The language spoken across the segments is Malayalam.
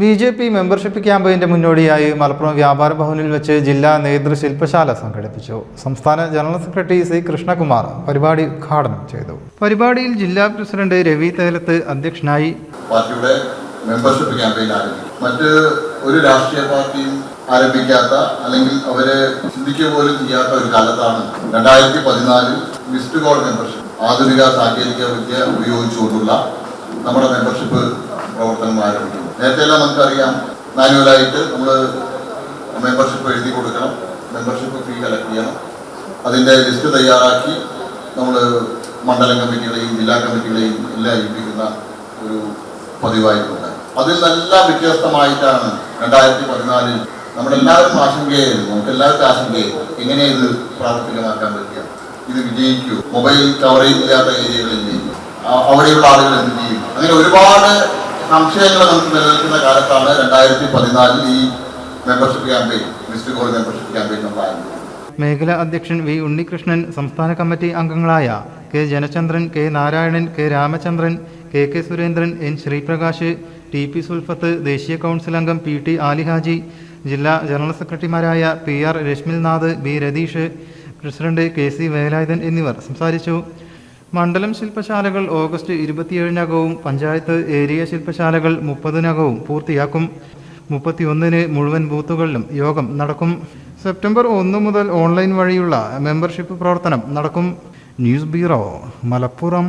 ബി ജെ പി മെമ്പർഷിപ്പ് ക്യാമ്പയിന്റെ മുന്നോടിയായി മലപ്പുറം വ്യാപാര ഭവനിൽ വെച്ച് ജില്ലാ നേതൃ നേതൃശില്പശാല സംഘടിപ്പിച്ചു. സംസ്ഥാന ജനറൽ സെക്രട്ടറി സി കൃഷ്ണകുമാർ പരിപാടി ഉദ്ഘാടനം ചെയ്തു. പരിപാടിയിൽ ജില്ലാ പ്രസിഡന്റ് രവി തേലത്ത് അധ്യക്ഷനായി. പാർട്ടിയുടെ മെമ്പർഷിപ്പ് ക്യാമ്പയിൻ ആരംഭിക്കും. മറ്റ് ഒരു രാഷ്ട്രീയ പാർട്ടിയും ആരംഭിക്കാത്ത അല്ലെങ്കിൽ അവരെ ചിന്തിക്കുക പോലും ചെയ്യാത്ത ഒരു കാലത്താണ് രണ്ടായിരത്തി പതിനാലിൽ മിസ്ഡ് കോൾ മെമ്പർഷിപ്പ് ആധുനിക സാങ്കേതിക വിദ്യ ഉപയോഗിച്ചുകൊണ്ടുള്ള നമ്മുടെ മെമ്പർഷിപ്പ് പ്രവർത്തനം ആരംഭിക്കുന്നത് നേരത്തെ എല്ലാം നമുക്കറിയാം മാനുവലായിട്ട് നമ്മൾ മെമ്പർഷിപ്പ് എഴുതി കൊടുക്കണം. മെമ്പർഷിപ്പ് ഫീ കളക്ട് ചെയ്യണം. അതിന്റെ ലിസ്റ്റ് തയ്യാറാക്കി നമ്മൾ മണ്ഡലം കമ്മിറ്റികളെയും ജില്ലാ കമ്മിറ്റികളെയും എല്ലാം ഏൽപ്പിക്കുന്ന ഒരു പതിവായിട്ടുണ്ട്. അതിൽ നല്ല വ്യത്യസ്തമായിട്ടാണ് രണ്ടായിരത്തി പതിനാലിൽ നമ്മളെല്ലാവരും ആശങ്കയായിരുന്നു. നമുക്ക് എല്ലാവർക്കും ആശങ്കയായിരുന്നു എങ്ങനെ ഇത് പ്രാവർത്തികമാക്കാൻ പറ്റുക? ഇത് വിജയിക്കൂ. മൊബൈൽ കവറേജ് ഇല്ലാത്ത ഏരിയകളിൽ അവിടെയുള്ള ആളുകൾ എന്ത് ചെയ്യും? അങ്ങനെ ഒരുപാട് സംശയങ്ങൾ നമുക്ക് നിലനിൽക്കുന്ന കാലത്താണ് രണ്ടായിരത്തി പതിനാലിൽ ഈ membership campaign missed call membership campaign നമ്മൾ മേഖലാ അധ്യക്ഷൻ വി ഉണ്ണികൃഷ്ണൻ സംസ്ഥാന കമ്മിറ്റി അംഗങ്ങളായ K Janachandran K Narayanan K Ramachandran K K Surendran N Sreeprakash T P Sulfath ദേശീയ കൗൺസിൽ അംഗം പി ടി ആലിഹാജി ജില്ലാ ജനറൽ സെക്രട്ടറിമാരായ P R Rashmilnath B Ratheesh president K C Velayudhan എന്നിവർ സംസാരിച്ചു. മണ്ഡലം ശില്പശാലകൾ ഓഗസ്റ്റ് ഇരുപത്തിയേഴിനകവും പഞ്ചായത്ത് ഏരിയ ശില്പശാലകൾ മുപ്പതിനകവും പൂർത്തിയാക്കും. മുപ്പത്തിയൊന്നിന് മുഴുവൻ ബൂത്തുകളിലും യോഗം നടക്കും. സെപ്റ്റംബർ ഒന്ന് മുതൽ ഓൺലൈൻ വഴിയുള്ള മെമ്പർഷിപ്പ് പ്രവർത്തനം നടക്കും. News bureau Malappuram.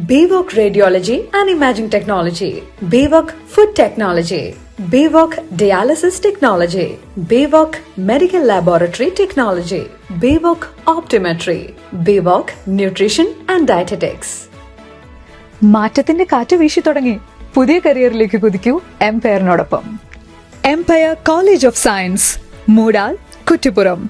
BVOC Radiology and Imaging Technology, BVOC Food Technology, BVOC Dialysis Technology, BVOC Medical Laboratory Technology, BVOC Optometry, BVOC Nutrition and Dietetics. മാറ്റത്തിന്റെ കാറ്റ് വീശി തുടങ്ങി പുതിയ കരിയറിലേക്ക് കുതിക്കൂ എംപയറിനോടൊപ്പം Empire College of Science Moodal Kuttippuram